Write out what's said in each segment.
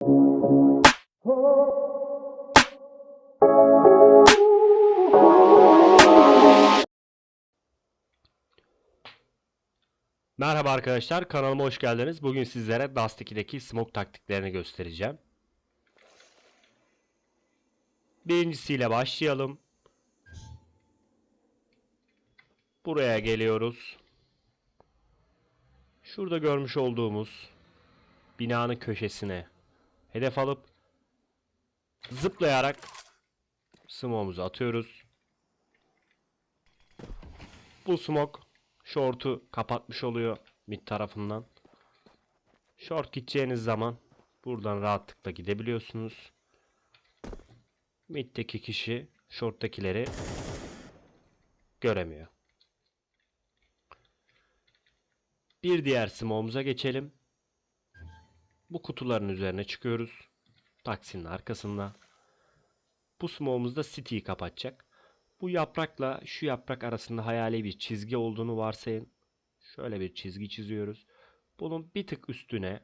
Merhaba arkadaşlar, kanalıma hoş geldiniz. Bugün sizlere Dust 2'deki smoke taktiklerini göstereceğim. Birincisiyle başlayalım. Buraya geliyoruz. Şurada görmüş olduğumuz binanın köşesine hedef alıp zıplayarak smoke'umuzu atıyoruz. Bu smoke short'u kapatmış oluyor mid tarafından. Short gideceğiniz zaman buradan rahatlıkla gidebiliyorsunuz. Mid'deki kişi short'takileri göremiyor. Bir diğer smoke'umuza geçelim. Bu kutuların üzerine çıkıyoruz. Taksinin arkasında. Bu smoke'umuz da city'yi kapatacak. Bu yaprakla şu yaprak arasında hayali bir çizgi olduğunu varsayın. Şöyle bir çizgi çiziyoruz. Bunun bir tık üstüne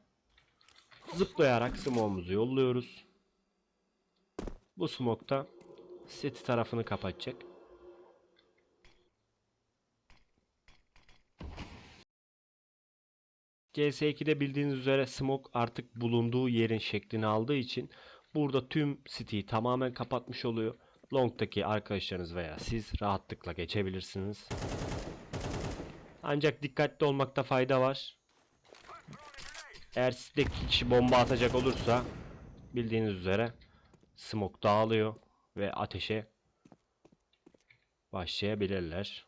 zıplayarak smoke'umuzu yolluyoruz. Bu smoke da city tarafını kapatacak. CS2'de bildiğiniz üzere smoke artık bulunduğu yerin şeklini aldığı için burada tüm city'yi tamamen kapatmış oluyor. Long'daki arkadaşlarınız veya siz rahatlıkla geçebilirsiniz. Ancak dikkatli olmakta fayda var. Eğer sizdeki kişi bomba atacak olursa bildiğiniz üzere smoke dağılıyor ve ateşe başlayabilirler.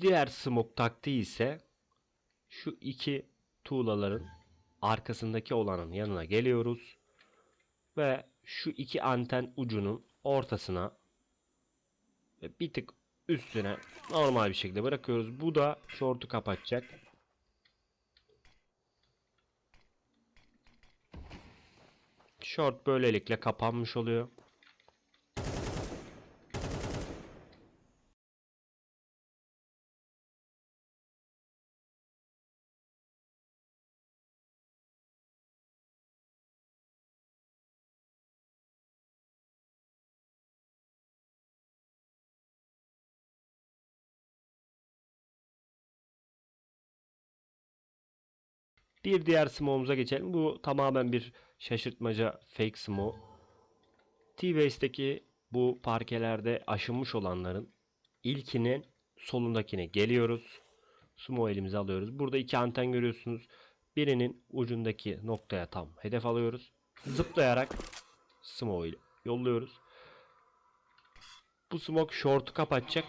Diğer smoke taktiği ise şu iki tuğlaların arkasındaki olanın yanına geliyoruz ve şu iki anten ucunun ortasına ve bir tık üstüne normal bir şekilde bırakıyoruz. Bu da short'u kapatacak. Short böylelikle kapanmış oluyor. Bir diğer smoke'umuza geçelim. Bu tamamen bir şaşırtmaca fake smoke. T-Base'deki bu parkelerde aşınmış olanların ilkinin solundakine geliyoruz. Smoke elimize alıyoruz. Burada iki anten görüyorsunuz. Birinin ucundaki noktaya tam hedef alıyoruz. Zıplayarak ile yolluyoruz. Bu smoke short'u kapatacak.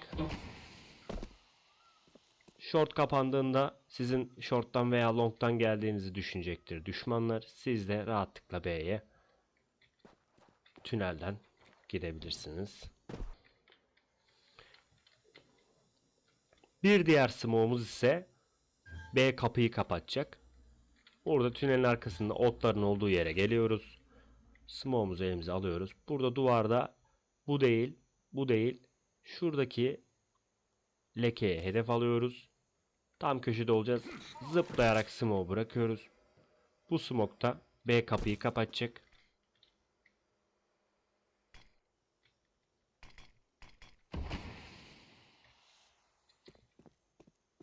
Short kapandığında sizin short'tan veya long'tan geldiğinizi düşünecektir düşmanlar. Siz de rahatlıkla B'ye tünelden girebilirsiniz. Bir diğer smoke'umuz ise B kapıyı kapatacak. Burada tünelin arkasında otların olduğu yere geliyoruz. Smoke'umuzu elimize alıyoruz. Burada duvarda bu değil, bu değil. Şuradaki lekeye hedef alıyoruz. Tam köşede olacağız. Zıplayarak smoke bırakıyoruz. Bu smoke da B kapıyı kapatacak.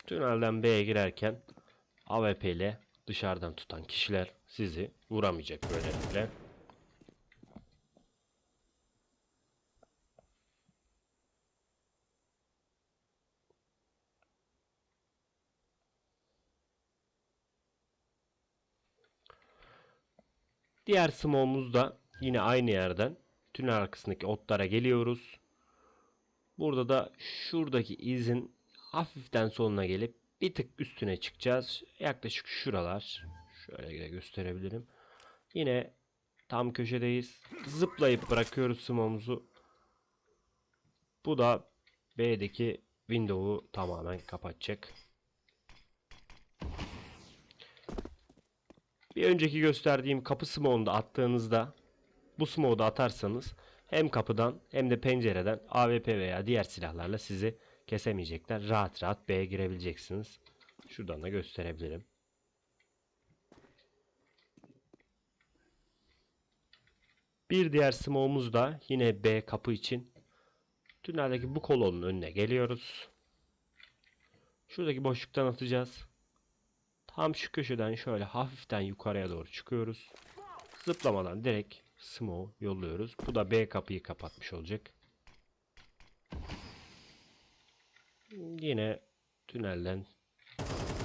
Tünelden B'ye girerken AWP ile dışarıdan tutan kişiler sizi vuramayacak böylelikle. Diğer smoke'umuz da yine aynı yerden tünel arkasındaki otlara geliyoruz. Burada da şuradaki izin hafiften soluna gelip bir tık üstüne çıkacağız. Yaklaşık şuralar. Şöyle gösterebilirim. Yine tam köşedeyiz. Zıplayıp bırakıyoruz smoke'umuzu. Bu da B'deki window'u tamamen kapatacak. Bir önceki gösterdiğim kapı smoke'unda attığınızda bu smoke'u da atarsanız hem kapıdan hem de pencereden AWP veya diğer silahlarla sizi kesemeyecekler. Rahat rahat B'ye girebileceksiniz. Şuradan da gösterebilirim. Bir diğer smoke'umuz da yine B kapı için. Tüneldeki bu kolonun önüne geliyoruz. Şuradaki boşluktan atacağız. Tam şu köşeden şöyle hafiften yukarıya doğru çıkıyoruz. Zıplamadan direkt smoke yolluyoruz. Bu da B kapıyı kapatmış olacak. Yine tünelden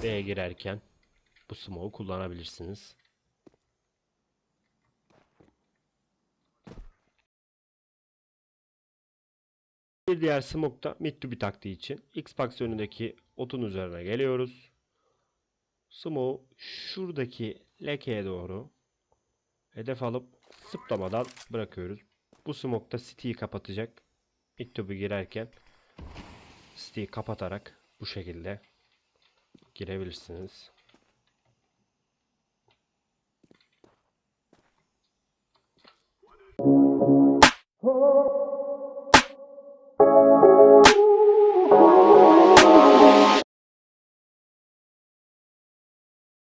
B'ye girerken bu smoke'u kullanabilirsiniz. Bir diğer smoke da mid to be taktiği için Xbox önündeki otun üzerine geliyoruz. Smoke'u şuradaki lekeye doğru hedef alıp zıplamadan bırakıyoruz. Bu smoke da City'yi kapatacak. Be girerken City'yi kapatarak bu şekilde girebilirsiniz.